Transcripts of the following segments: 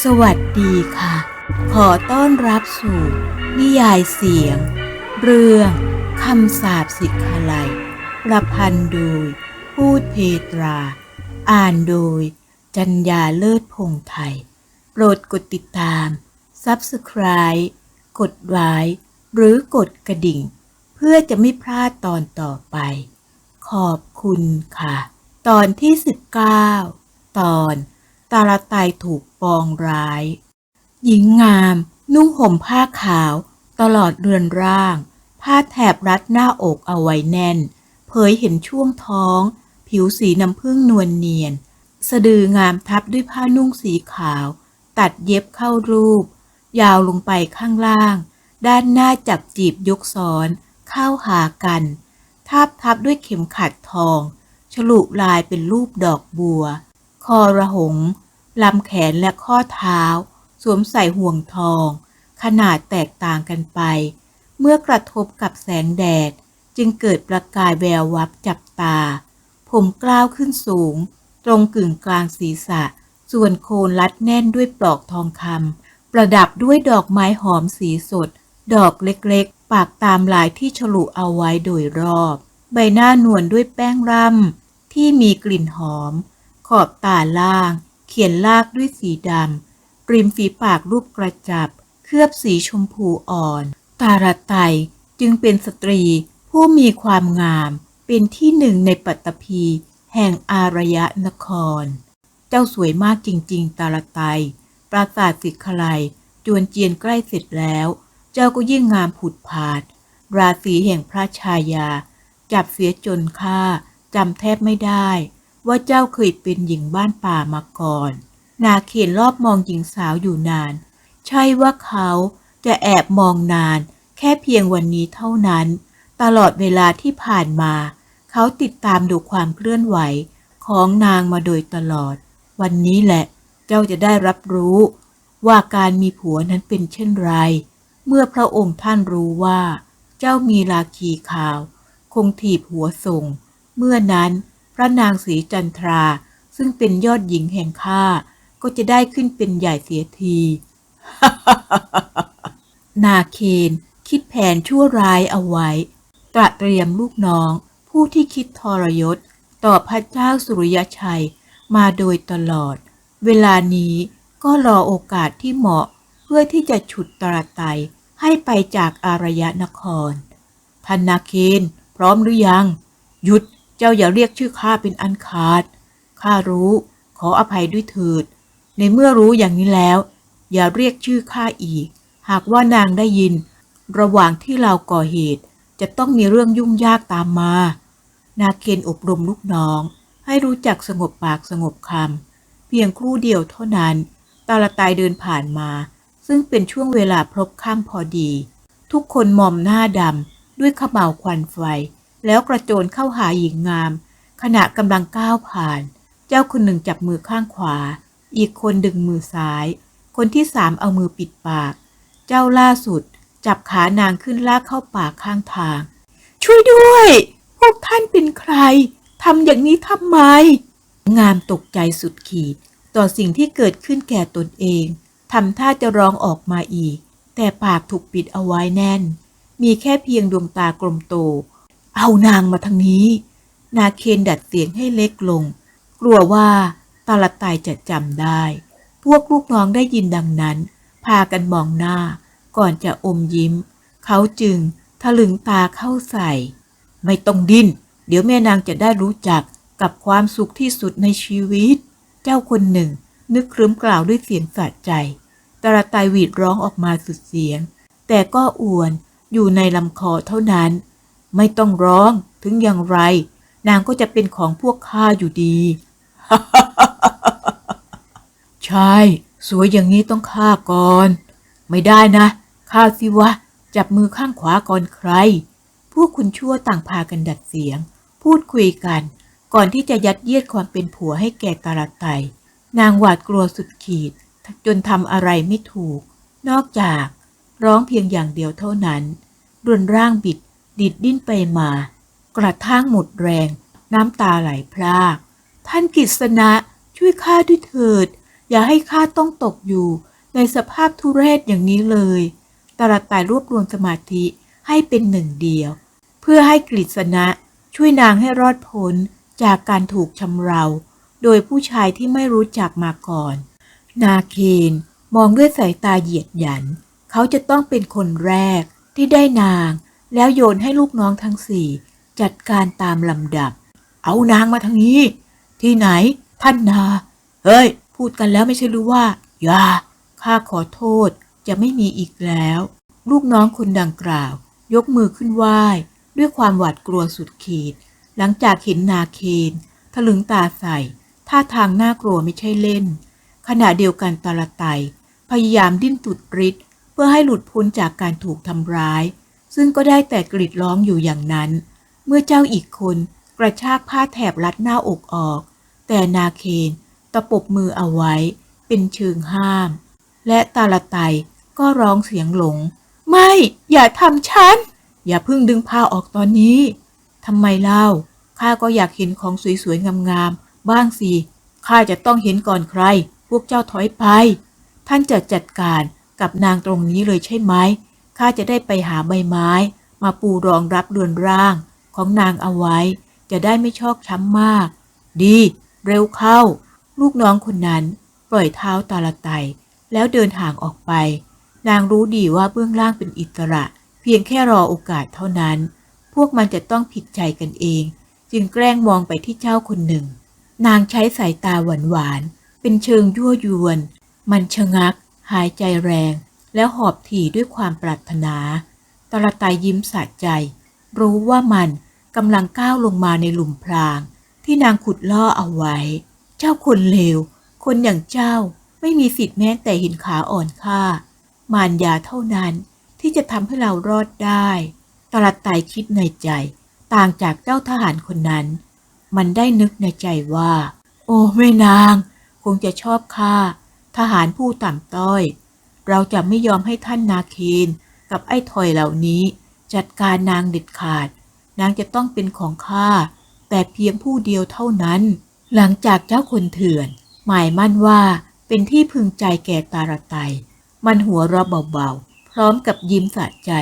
สวัสดีค่ะ ขอต้อนรับสู่ นิยายเสียง เรื่องคำสาปสิทธาลัย ประพันธ์โดย พูดเพตรา อ่านโดย จัญญาเลิศพงไทย โปรดกดติดตาม Subscribe กดไลค์หรือกดกระดิ่ง เพื่อจะไม่พลาดตอนต่อไป ขอบคุณค่ะ ตอนที่ 19 ตอนตาลไตายถูก ปองร้าย หญิงงาม นุ่งห่มผ้าขาว ตลอดเรือนร่าง ผ้าแถบรัดหน้าอกเอาไว้แน่น เผยเห็นช่วงท้อง ผิวสีน้ำผึ้งนวลเนียน สะดืองามทับด้วยผ้านุ่งสีขาว ตัดเย็บเข้ารูป ยาวลงไปข้างล่าง ด้านหน้าจับจีบยกซ้อน เข้าหากันทาบทับด้วยเข็มขัดทอง ฉลุลายเป็นรูปดอกบัว คอระหง ลำแขนและข้อเท้า สวมใส่ห่วงทอง ขนาดแตกต่างกันไป เมื่อกระทบกับแสงแดด จึงเกิดประกายแวววับจับตา ผมกล้าวขึ้นสูง ตรงกึ่งกลางศีรษะ ส่วนโคนรัดแน่นด้วยปลอกทองคำประดับด้วยดอกไม้หอมสีสด ดอกเล็กๆ ปากตามลายที่ฉลุเอาไว้โดยรอบ ใบหน้านวลด้วยแป้งร่ำที่มีกลิ่นหอม ขอบตาล่าง เขียนลากด้วยสีดำ ริมฝีปากรูปกระจับ เคลือบสีชมพูอ่อน ตาลไตจึงเป็นสตรีผู้มีความงาม เป็นที่หนึ่งในปัตตภีแห่งอารยนคร เจ้าสวยมากจริง ๆ ตาลไตปราสาทสิทธิ์คลัยจวนเจียนใกล้เสร็จแล้ว เจ้าก็ยิ่งงามผุดผาด ราศีแห่งพระชายา จับเสียจนค่าจำแทบไม่ได้ ว่าเจ้าเคยเป็นหญิงบ้านป่ามาก่อน นาเขียนรอบมองหญิงสาวอยู่นาน ใช่ว่าเขาจะแอบมองนาน แค่เพียงวันนี้เท่านั้น ตลอดเวลาที่ผ่านมา เขาติดตามดูความเคลื่อนไหวของนางมาโดยตลอด วันนี้แหละ เจ้าจะได้รับรู้ ว่าการมีผัวนั้นเป็นเช่นไร เมื่อพระองค์ท่านรู้ว่า เจ้ามีราคีขาว คงถีบหัวส่ง เมื่อนั้น พระนางศรีจันทรา ซึ่งเป็นยอดหญิงแห่งข้าก็จะได้ขึ้นเป็นใหญ่เสียที นาเคนคิดแผนชั่วร้ายเอาไว้ ตระเตรียมลูกน้อง ผู้ที่คิดทรยศ ต่อพระเจ้าสุริยชัยมาโดยตลอด เวลานี้ก็รอโอกาสที่เหมาะเพื่อที่จะฉุดตราไตยให้ไปจากอารยนครท่านนาเคนพร้อมหรือยัง หยุด จ้าอย่าเรียกชื่อข้าเป็นอันขาด ข้ารู้ ขออภัยด้วยเถิด ในเมื่อรู้อย่างนี้แล้ว อย่าเรียกชื่อข้าอีก หากว่านางได้ยิน ระหว่างที่เราก่อเหตุ จะต้องมีเรื่องยุ่งยากตามมา นาเคนอบรมลูกน้อง ให้รู้จักสงบปากสงบคำ เพียงครู่เดียวเท่านั้น ตาลตายเดินผ่านมา ซึ่งเป็นช่วงเวลาพลบค่ำพอดี ทุกคนมอมหน้าดำด้วยขมเหลาวควันไฟ แล้วกระโจนเข้าหาหญิงงาม ขณะกำลังก้าวผ่าน เจ้าคนหนึ่งจับมือข้างขวา อีกคนดึงมือซ้าย คนที่สามเอามือปิดปาก เจ้าล่าสุด จับขานางขึ้นลากเข้าป่าข้างทาง ช่วยด้วย พวกท่านเป็นใครทำอย่างนี้ทำไม งามตกใจสุดขีด ต่อสิ่งที่เกิดขึ้นแก่ตนเองทำท่าจะร้องออกมาอีก แต่ปากถูกปิดเอาไว้แน่น มีแค่เพียงดวงตากลมโต เอานางมาทางนี้ นาเคนดัดเสียงให้เล็กลง กลัวว่าตาลตายจะจำได้ พวกลูกน้องได้ยินดังนั้น พากันมองหน้า ก่อนจะอมยิ้ม เขาจึงถลึงตาเข้าใส่ ไม่ต้องดิ้น เดี๋ยวแม่นางจะได้รู้จักกับความสุขที่สุดในชีวิต เจ้าคนหนึ่ง นึกครึ้มกล่าวด้วยเสียงสะใจ ตาลตายหวีดร้องออกมาสุดเสียง แต่ก็อวนอยู่ในลำคอเท่านั้น ไม่ต้องร้องถึงอย่างไร นางก็จะเป็นของพวกข้าอยู่ดี ใช่ สวยอย่างนี้ต้องฆ่าก่อน ไม่ได้นะฆ่าสิวะ จับมือข้างขวาก่อนใคร พวกคุณชั่วต่างพากันดัดเสียง พูดคุยกัน ก่อนที่จะยัดเยียดความเป็นผัวให้แก่ตาลไตนางหวาดกลัวสุดขีด จนทำอะไรไม่ถูก นอกจากร้องเพียงอย่างเดียวเท่านั้น รุนร่างบิด ดิดดิ้นไปมา กระทั่งหมดแรง น้ำตาไหลพราก ท่านกิษณะช่วยข้าด้วยเถิด อย่าให้ข้าต้องตกอยู่ ในสภาพทุเรศอย่างนี้เลยตาลตายรวบรวมสมาธิให้เป็นหนึ่งเดียว เพื่อให้กฤษณะช่วยนางให้รอดพ้นจากการถูกชำเรา โดยผู้ชายที่ไม่รู้จักมาก่อน นาเคนมองด้วยสายตาเหยียดหยัน เขาจะต้องเป็นคนแรกที่ได้นาง แล้วโยนให้ลูกน้องทั้งสี่จัดการตามลำดับ เอานางมาทางนี้ ที่ไหน ท่านนา เฮ้ย พูดกันแล้วไม่ใช่รือว่า อย่า ข้าขอโทษจะไม่มีอีกแล้ว ลูกน้องคนดังกล่าว ยกมือขึ้นไหว้ ด้วยความหวาดกลัวสุดขีด หลังจากเห็นนาเคนถลึงตาใส่ ท่าทางน่ากลัวไม่ใช่เล่น ขณะเดียวกันตาลไต พยายามดิ้นตุดริดเพื่อให้หลุดพ้นจากการถูกทำร้าย ซึ่งก็ได้แต่กรีดร้องอยู่อย่างนั้น เมื่อเจ้าอีกคนกระชากผ้าแถบรัดหน้าอกออก แต่นาเคนตะปบมือเอาไว้ เป็นเชิงห้าม และตาละไตก็ร้องเสียงหลง ไม่ อย่าทำฉัน อย่าเพิ่งดึงผ้าออกตอนนี้ทำไมเล่าข้าก็อยากเห็นของสวยๆงามๆบ้างสิข้าจะต้องเห็นก่อนใคร พวกเจ้าถอยไป ท่านจะจัดการกับนางตรงนี้เลยใช่ไหม ข้าจะได้ไปหาใบไม้ มาปูรองรับเรือนร่างของนางเอาไว้ จะได้ไม่ชอกช้ำมาก ดี เร็วเข้า ลูกน้องคนนั้น ปล่อยเท้าตาละไต แล้วเดินห่างออกไป นางรู้ดีว่าเบื้องล่างเป็นอิสระ เพียงแค่รอโอกาสเท่านั้น พวกมันจะต้องผิดใจกันเอง จึงแกล้งมองไปที่เจ้าคนหนึ่ง นางใช้สายตาหวานหวานๆเป็นเชิงยั่วยวน มันชะงัก หายใจแรง แล้วหอบถี่ด้วยความปรารถนาตาลตายยิ้มสะใจ รู้ว่ามันกำลังก้าวลงมาในหลุมพราง ที่นางขุดล่อเอาไว้ เจ้าคนเลว คนอย่างเจ้าไม่มีสิทธิ์แม้แต่ห็นขาอ่อนค่า มารยาเท่านั้นที่จะทำให้เรารอดได้ตลาดไตคิดในใจ ต่างจากเจ้าทหารคนนั้น มันได้นึกในใจว่า โอ้แม่นาง คงจะชอบข้าทหารผู้ต่ำต้อย เราจะไม่ยอมให้ท่านนาเคนกับไอ้ถอยเหล่านี้ จัดการนางเด็ดขาด นางจะต้องเป็นของข้าแต่เพียงผู้เดียวเท่านั้น หลังจากเจ้าคนเถื่อน หมายมั่นว่าเป็นที่พึงใจแก่ตาลไตมันหัวเราะเบาๆ พร้อมกับยิ้มสะใจ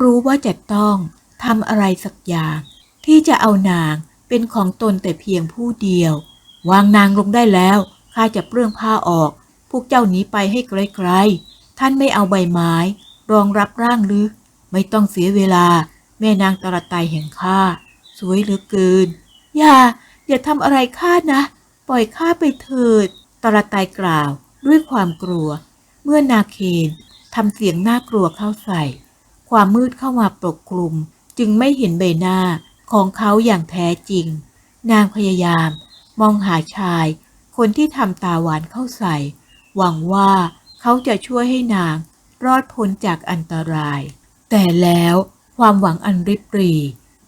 รู้ว่าจะต้องทำอะไรสักอย่าง ที่จะเอานางเป็นของตนแต่เพียงผู้เดียว วางนางลงได้แล้วข้าจะเปลื้องผ้าออก พวกเจ้าหนีไปให้ไกลๆ ท่านไม่เอาใบไม้ รองรับร่างหรือ ไม่ต้องเสียเวลา แม่นางตระไตแห่งข้า สวยเหลือเกิน อย่า อย่าทำอะไรข้านะ ปล่อยข้าไปเถิด ตระไตกล่าวด้วยความกลัว เมื่อนาเคนทำเสียงน่ากลัวเข้าใส่ ความมืดเข้ามาปกคลุม จึงไม่เห็นใบหน้าของเขาอย่างแท้จริง นางพยายาม มองหาชาย คนที่ทำตาหวานเข้าใส่ หวังว่าเขาจะช่วยให้นางรอดพ้นจากอันตราย แต่แล้วความหวังอันริบหรี่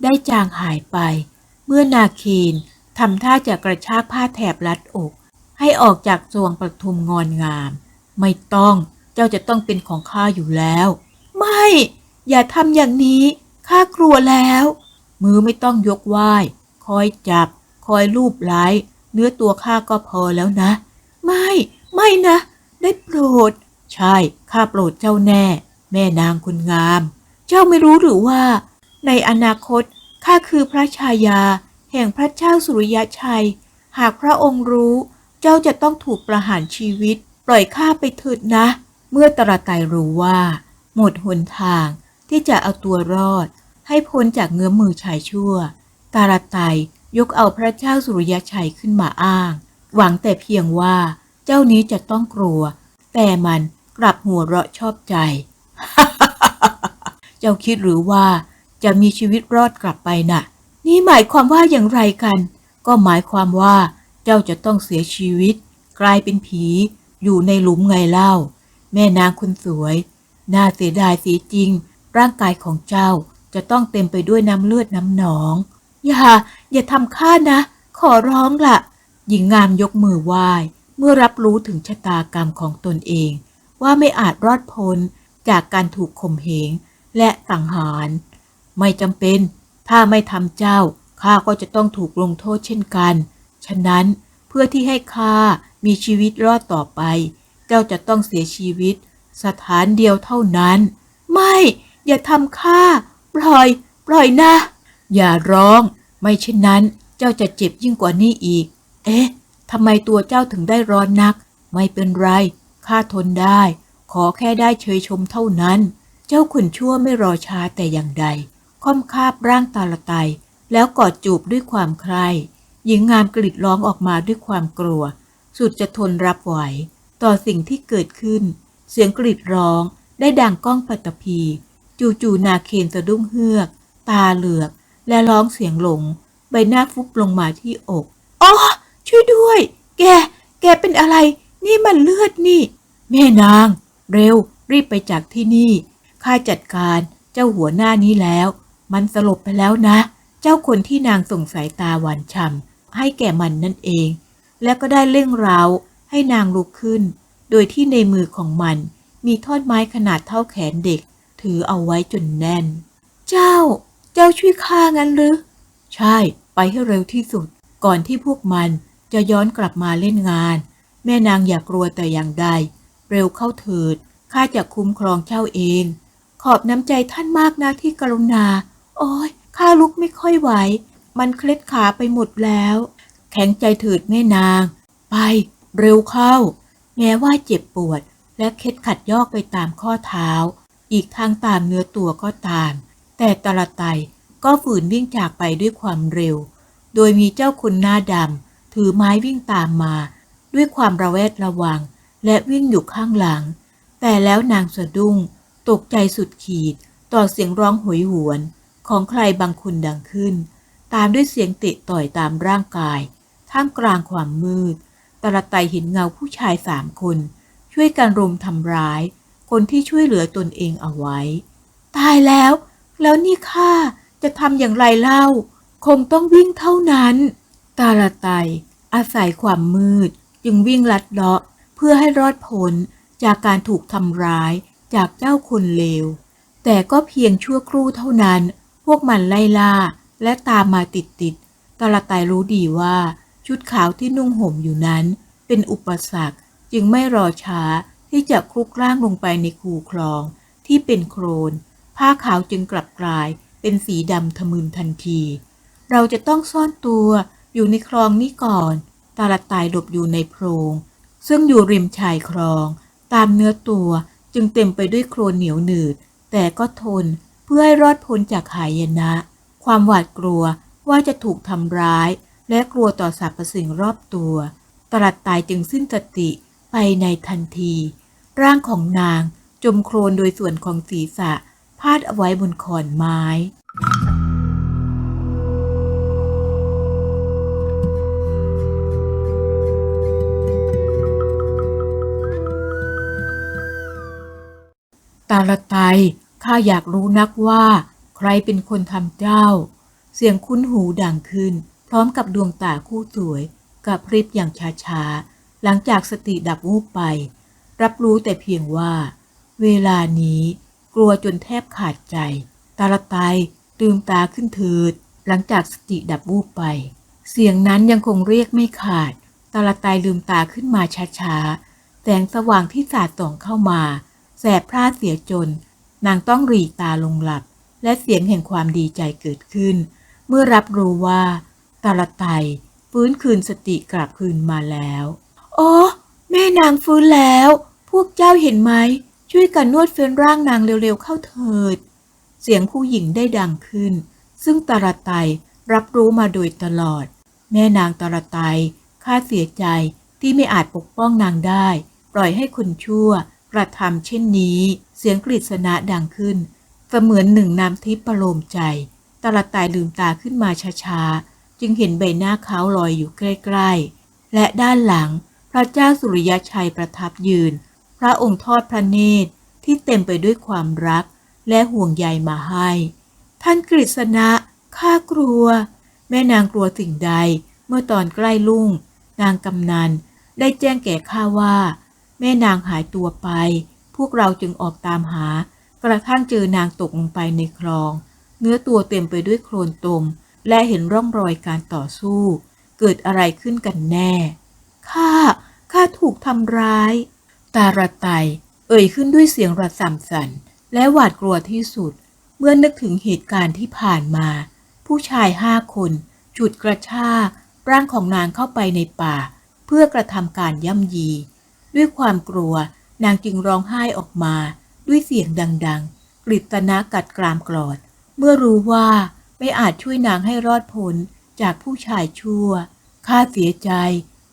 ได้จางหายไป เมื่อนาเคนทำท่าจะกระชากผ้าแถบรัดอก ให้ออกจากสวงประทุมงอนงาม ไม่ต้องเจ้าจะต้องเป็นของข้าอยู่แล้ว ไม่ อย่าทำอย่างนี้ข้ากลัวแล้ว มือไม่ต้องยกไหว้คอยจับ คอยลูบไล้ เนื้อตัวข้าก็พอแล้วนะ ไม่ ไม่นะ ได้โปรด ใช่ ข้าโปรดเจ้าแน่ แม่นางคุณงาม เจ้าไม่รู้หรือว่า ในอนาคตข้าคือพระชายา แห่งพระเจ้าสุริยชัย หากพระองค์รู้ เจ้าจะต้องถูกประหารชีวิต ปล่อยข้าไปเถิดนะ เมื่อตระไตรู้ว่า หมดหนทางที่จะเอาตัวรอด ให้พ้นจากเงื้อมมือชายชั่ว ตาลไตยกเอาพระเจ้าสุริยชัยขึ้นมาอ้าง หวังแต่เพียงว่า เจ้านี้จะต้องกลัว แต่มันกลับหัวเราะชอบใจ เจ้าคิดหรือว่าจะมีชีวิตรอดกลับไปน่ะ นี่หมายความว่าอย่างไรกัน ก็หมายความว่าเจ้าจะต้องเสียชีวิต กลายเป็นผีอยู่ในหลุมไงเล่า แม่นางคนสวย น่าเสียดายเสียจริง ร่างกายของเจ้าจะต้องเต็มไปด้วยน้ำเลือดน้ำหนอง อย่า อย่าทำข้านะ ขอร้องละ่ะ หญิงงามยกมือไหว้ เมื่อรับรู้ถึงชะตากรรมของตนเอง ว่าไม่อาจรอดพ้นจากการถูกข่มเหงและสังหาร ไม่จำเป็น ถ้าไม่ทำเจ้าข้าก็จะต้องถูกลงโทษเช่นกัน ฉะนั้นเพื่อที่ให้ข้ามีชีวิตรอดต่อไป เจ้าจะต้องเสียชีวิต สถานเดียวเท่านั้น ไม่ อย่าทำข้าปล่อย ปล่อยนะ อย่าร้อง ไม่เช่นนั้น เจ้าจะเจ็บยิ่งกว่านี้อีก เอ๊ะ ทำไมตัวเจ้าถึงได้ร้อนนัก ไม่เป็นไร ข้าทนได้ ขอแค่ได้เชยชมเท่านั้น เจ้าขุนชั่วไม่รอช้าแต่อย่างใด ค่อมคาบร่างตาละไต แล้วกอดจูบด้วยความใคร่ หญิงงามกรีดร้องออกมาด้วยความกลัว สุดจะทนรับไหว ต่อสิ่งที่เกิดขึ้น เสียงกรีดร้องได้ดังก้องปัตภีจู่ๆนาเคนสะดุ้งเฮือก ตาเหลือก และร้องเสียงหลง ใบหน้าฟุบลงมาที่อกอ๋อ ช่วยด้วย แก แกเป็นอะไร นี่มันเลือดนี่ แม่นาง เร็ว รีบไปจากที่นี่ ข้าจัดการเจ้าหัวหน้านี้แล้ว มันสลบไปแล้วนะ เจ้าคนที่นางส่งสายตาหวานฉ่ำให้แก่มันนั่นเอง แล้วก็ได้เร่งเร้าให้นางลุกขึ้น โดยที่ในมือของมัน มีท่อนไม้ขนาดเท่าแขนเด็ก ถือเอาไว้จนแน่น เจ้า เจ้าช่วยข้างั้นหรือ ใช่ ไปให้เร็วที่สุด ก่อนที่พวกมัน จะย้อนกลับมาเล่นงาน แม่นางอย่ากลัวแต่อย่างใด เร็วเข้าเถิดข้าจะคุ้มครองเจ้าเอง ขอบน้ำใจท่านมากนะที่กรุณา โอ้ยข้าลุกไม่ค่อยไหว มันเคล็ดขาไปหมดแล้ว แข็งใจเถิดแม่นาง ไป เร็วเข้า แม้ว่าเจ็บปวด และเคล็ดขัดยอกไปตามข้อเท้า อีกทางตามเนื้อตัวก็ตาม แต่ตะละไตก็ฝืนวิ่งจากไปด้วยความเร็ว โดยมีเจ้าคุณหน้าดำ ถือไม้วิ่งตามมา ด้วยความระแวดระวัง และวิ่งอยู่ข้างหลัง แต่แล้วนางสะดุ้ง ตกใจสุดขีด ต่อเสียงร้องโหยหวน ของใครบางคนดังขึ้น ตามด้วยเสียงเตะต่อยตามร่างกาย ท่ามกลางความมืดตะละไตเห็นเงาผู้ชายสามคน ช่วยกันรุมทำร้าย คนที่ช่วยเหลือตนเองเอาไว้ ตายแล้ว แล้วนี่ข้าจะทำอย่างไรเล่า คงต้องวิ่งเท่านั้น ตาละไตอาศัยความมืด จึงวิ่งลัดเลาะเพื่อให้รอดพ้นจากการถูกทำร้ายจากเจ้าคนเลว แต่ก็เพียงชั่วครู่เท่านั้น พวกมันไล่ล่าและตามมาติดติดๆตาละไตรู้ดีว่าชุดขาวที่นุ่งห่มอยู่นั้น เป็นอุปสรรคจึงไม่รอช้าที่จะคลุกร่างลงไปในคูคลองที่เป็นโครน ผ้าขาวจึงกลับกลายเป็นสีดำทะมึนทันที เราจะต้องซ่อนตัว อยู่ในคลองนี้ก่อน ตาละตายหลบอยู่ในโพรง ซึ่งอยู่ริมชายคลอง ตามเนื้อตัวจึงเต็มไปด้วยโครนเหนียวหนืด แต่ก็ทนเพื่อให้รอดพ้นจากหายนะ ความหวาดกลัวว่าจะถูกทำร้าย และกลัวต่อสรรพสิ่งรอบตัวตรัสตายจึงสิ้นสติไปในทันที ร่างของนางจมโครนโดยส่วนของศีรษะพาดเอาไว้บนขอนไม้ ตาละไตข้าอยากรู้นักว่า ใครเป็นคนทำเจ้า เสียงคุ้นหูดังขึ้น พร้อมกับดวงตาคู่สวยกับพริบอย่างช้าๆ หลังจากสติดับวูบไป รับรู้แต่เพียงว่า เวลานี้กลัวจนแทบขาดใจ ตาละไตลืมตาขึ้นเถิด หลังจากสติดับวูบไป เสียงนั้นยังคงเรียกไม่ขาด ตาละไตลืมตาขึ้นมาช้าๆ แสงสว่างที่สาดส่องเข้ามา สบพร่าเสียจน นางต้องหรีตาลงหลับ และเสียงแห่งความดีใจเกิดขึ้น เมื่อรับรู้ว่า ตาลไตฟื้นคืนสติกลับคืนมาแล้วโอ้แม่นางฟื้นแล้ว พวกเจ้าเห็นไหม ช่วยกันนวดเฟ้นร่างนางเร็วๆเข้าเถิด เสียงผู้หญิงได้ดังขึ้น ซึ่งตาลไตรับรู้มาโดยตลอด แม่นางตาลไตข้าเสียใจที่ไม่อาจปกป้องนางได้ ปล่อยให้คนชั่ว กระทำเช่นนี้ เสียงกฤษณะดังขึ้นเสมือนหนึ่งน้ำทิพย์ประโลมใจตาละไตลืมตาขึ้นมาช้าๆ จึงเห็นใบหน้าเขาลอยอยู่ใกล้ๆ และด้านหลังพระเจ้าสุริยชัยประทับยืน พระองค์ทอดพระเนตรที่เต็มไปด้วยความรักและห่วงใยมาให้ ท่านกฤษณะข้ากลัว แม่นางกลัวสิ่งใด เมื่อตอนใกล้ลุ่ง นางกำนันได้แจ้งแก่ข้าว่า ม่นางหายตัวไป พวกเราจึงออกตามหา กระทั่งเจอนางตกลงไปในคลอง เนื้อตัวเต็มไปด้วยโคลนตม และเห็นร่องรอยการต่อสู้ เกิดอะไรขึ้นกันแน่ ข้า ข้าถูกทำร้าย ตาระไต เอ่ยขึ้นด้วยเสียงระส่ำสัน และหวาดกลัวที่สุด เมื่อนึกถึงเหตุการณ์ที่ผ่านมา ผู้ชายห้าคนฉุดกระชากร่างของนางเข้าไปในป่า เพื่อกระทำการย่ำยี ด้วยความกลัวนางจึงร้องไห้ออกมาด้วยเสียงดังๆ กฤตนะกัดกรามกรอด เมื่อรู้ว่าไม่อาจช่วยนางให้รอดพ้นจากผู้ชายชั่ว ข้าเสียใจ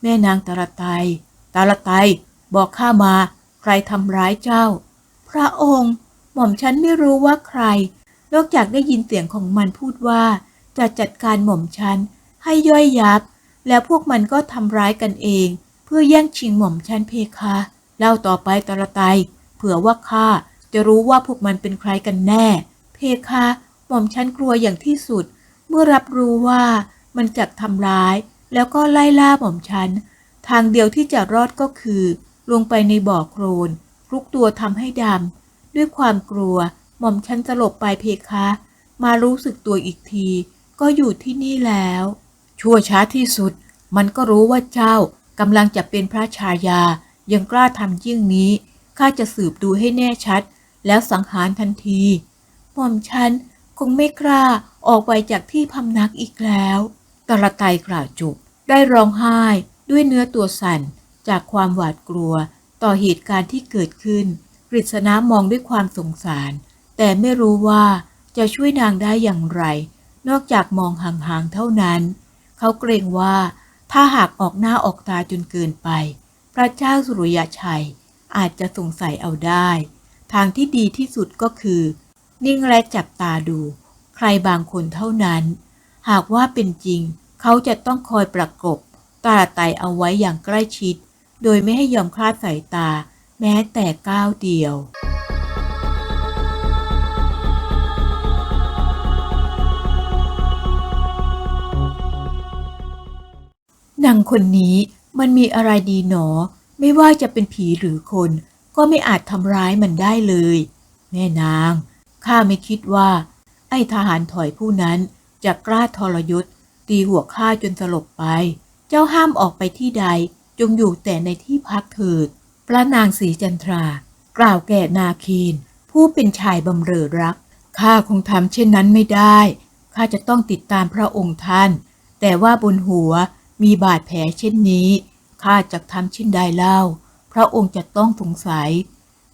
แม่นางตาลไตตาลไตบอกข้ามา ใครทำร้ายเจ้า พระองค์ หม่อมฉันไม่รู้ว่าใคร นอกจากได้ยินเสียงของมันพูดว่า จะจัดการหม่อมฉันให้ย่อยยับ แล้วพวกมันก็ทำร้ายกันเอง พื่อแย่งชิงหม่อมฉันเพคะ เล่าต่อไปตาลไตเผื่อว่าข้าจะรู้ว่าพวกมันเป็นใครกันแน่ เพคะ หม่อมฉันกลัวอย่างที่สุด เมื่อรับรู้ว่ามันจักทำร้าย แล้วก็ไล่ล่าหม่อมฉัน ทางเดียวที่จะรอดก็คือ ลงไปในบ่อโคลนคลุกตัวทำให้ดำด้วยความกลัว หม่อมฉันสลบไปเพคะ มารู้สึกตัวอีกที ก็อยู่ที่นี่แล้ว ชั่วช้าที่สุด มันก็รู้ว่าเจ้า กำลังจะเป็นพระชายายังกล้าทำยิ่งนี้ข้าจะสืบดูให้แน่ชัด แล้วสังหารทันทีหม่อมฉันคงไม่กล้าออกไปจากที่พำนักอีกแล้วตะละไตกล่าวจบได้ร้องไห้ด้วยเนื้อตัวสั่นจากความหวาดกลัวต่อเหตุการณ์ที่เกิดขึ้นกฤษณะมองด้วยความสงสาร แต่ไม่รู้ว่าจะช่วยนางได้อย่างไร นอกจากมองห่างๆเท่านั้น เขาเกรงว่า ถ้าหากออกหน้าออกตาจนเกินไป พระเจ้าสุริยชัยอาจจะสงสัยเอาได้ ทางที่ดีที่สุดก็คือ นิ่งและจับตาดู ใครบางคนเท่านั้น หากว่าเป็นจริง เขาจะต้องคอยประกบตาไตเอาไว้อย่างใกล้ชิด โดยไม่ให้ยอมคลาดสายตา แม้แต่ก้าวเดียว นางคนนี้มันมีอะไรดีหนอ ไม่ว่าจะเป็นผีหรือคน ก็ไม่อาจทำร้ายมันได้เลย แม่นาง ข้าไม่คิดว่า ไอ้ทหารถอยผู้นั้นจะกล้าทรยศ ตีหัวข้าจนสลบไป เจ้าห้ามออกไปที่ใด จงอยู่แต่ในที่พักเถิด พระนางสีจันทรา กล่าวแก่นาคีน ผู้เป็นชายบำเรอรัก ข้าคงทำเช่นนั้นไม่ได้ ข้าจะต้องติดตามพระองค์ท่าน แต่ว่าบนหัว มีบาดแผลเช่นนี้ ข้าจะทำเช่นใดเล่า พระองค์จะต้องสงสัย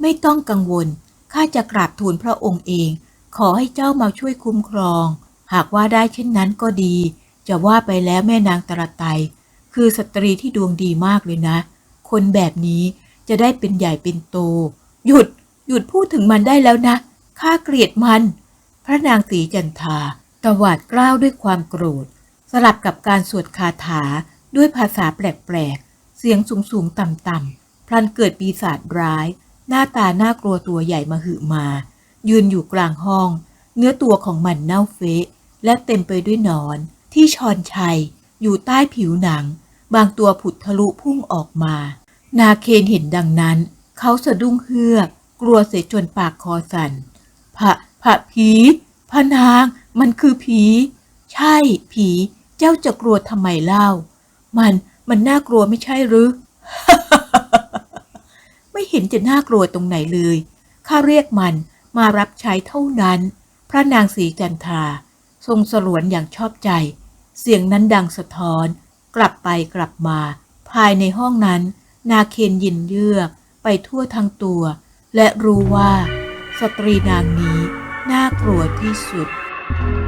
ไม่ต้องกังวล ข้าจะกราบทูลพระองค์เอง ขอให้เจ้ามาช่วยคุ้มครอง หากว่าได้เช่นนั้นก็ดี จะว่าไปแล้วแม่นางตระไต คือสตรีที่ดวงดีมากเลยนะ คนแบบนี้จะได้เป็นใหญ่เป็นโต หยุด หยุดพูดถึงมันได้แล้วนะ ข้าเกลียดมัน พระนางสีจันทาตวาดกล้าวด้วยความโกรธ สลับกับการสวดคาถาด้วยภาษาแปลกๆ เสียงสูงๆ ต่ำๆ พลันเกิดปีศาจร้าย หน้าตาน่ากลัวตัวใหญ่มาหือมา ยืนอยู่กลางห้อง เนื้อตัวของมันเน่าเฟะ และเต็มไปด้วยนอน ที่ชอนชัย อยู่ใต้ผิวหนัง บางตัวผุดทะลุพุ่งออกมา นาเคนเห็นดังนั้น เขาสะดุ้งเฮือก กลัวเสียจนปากคอสัน่นพระพระผีพระนาง มันคือผี ใช่ ผี เจ้าจะกลัวทำไมเล่า มันมันน่ากลัวไม่ใช่หรือ ไม่เห็นจะน่ากลัวตรงไหนเลยข้าเรียกมันมารับใช้เท่านั้น พระนางสีจันทาทรงสลวนอย่างชอบใจ เสียงนั้นดังสะท้อน กลับไปกลับมา ภายในห้องนั้น นาเคนยินเยือกไปทั่วทั้งตัว และรู้ว่า สตรีนางนี้น่ากลัวที่สุด「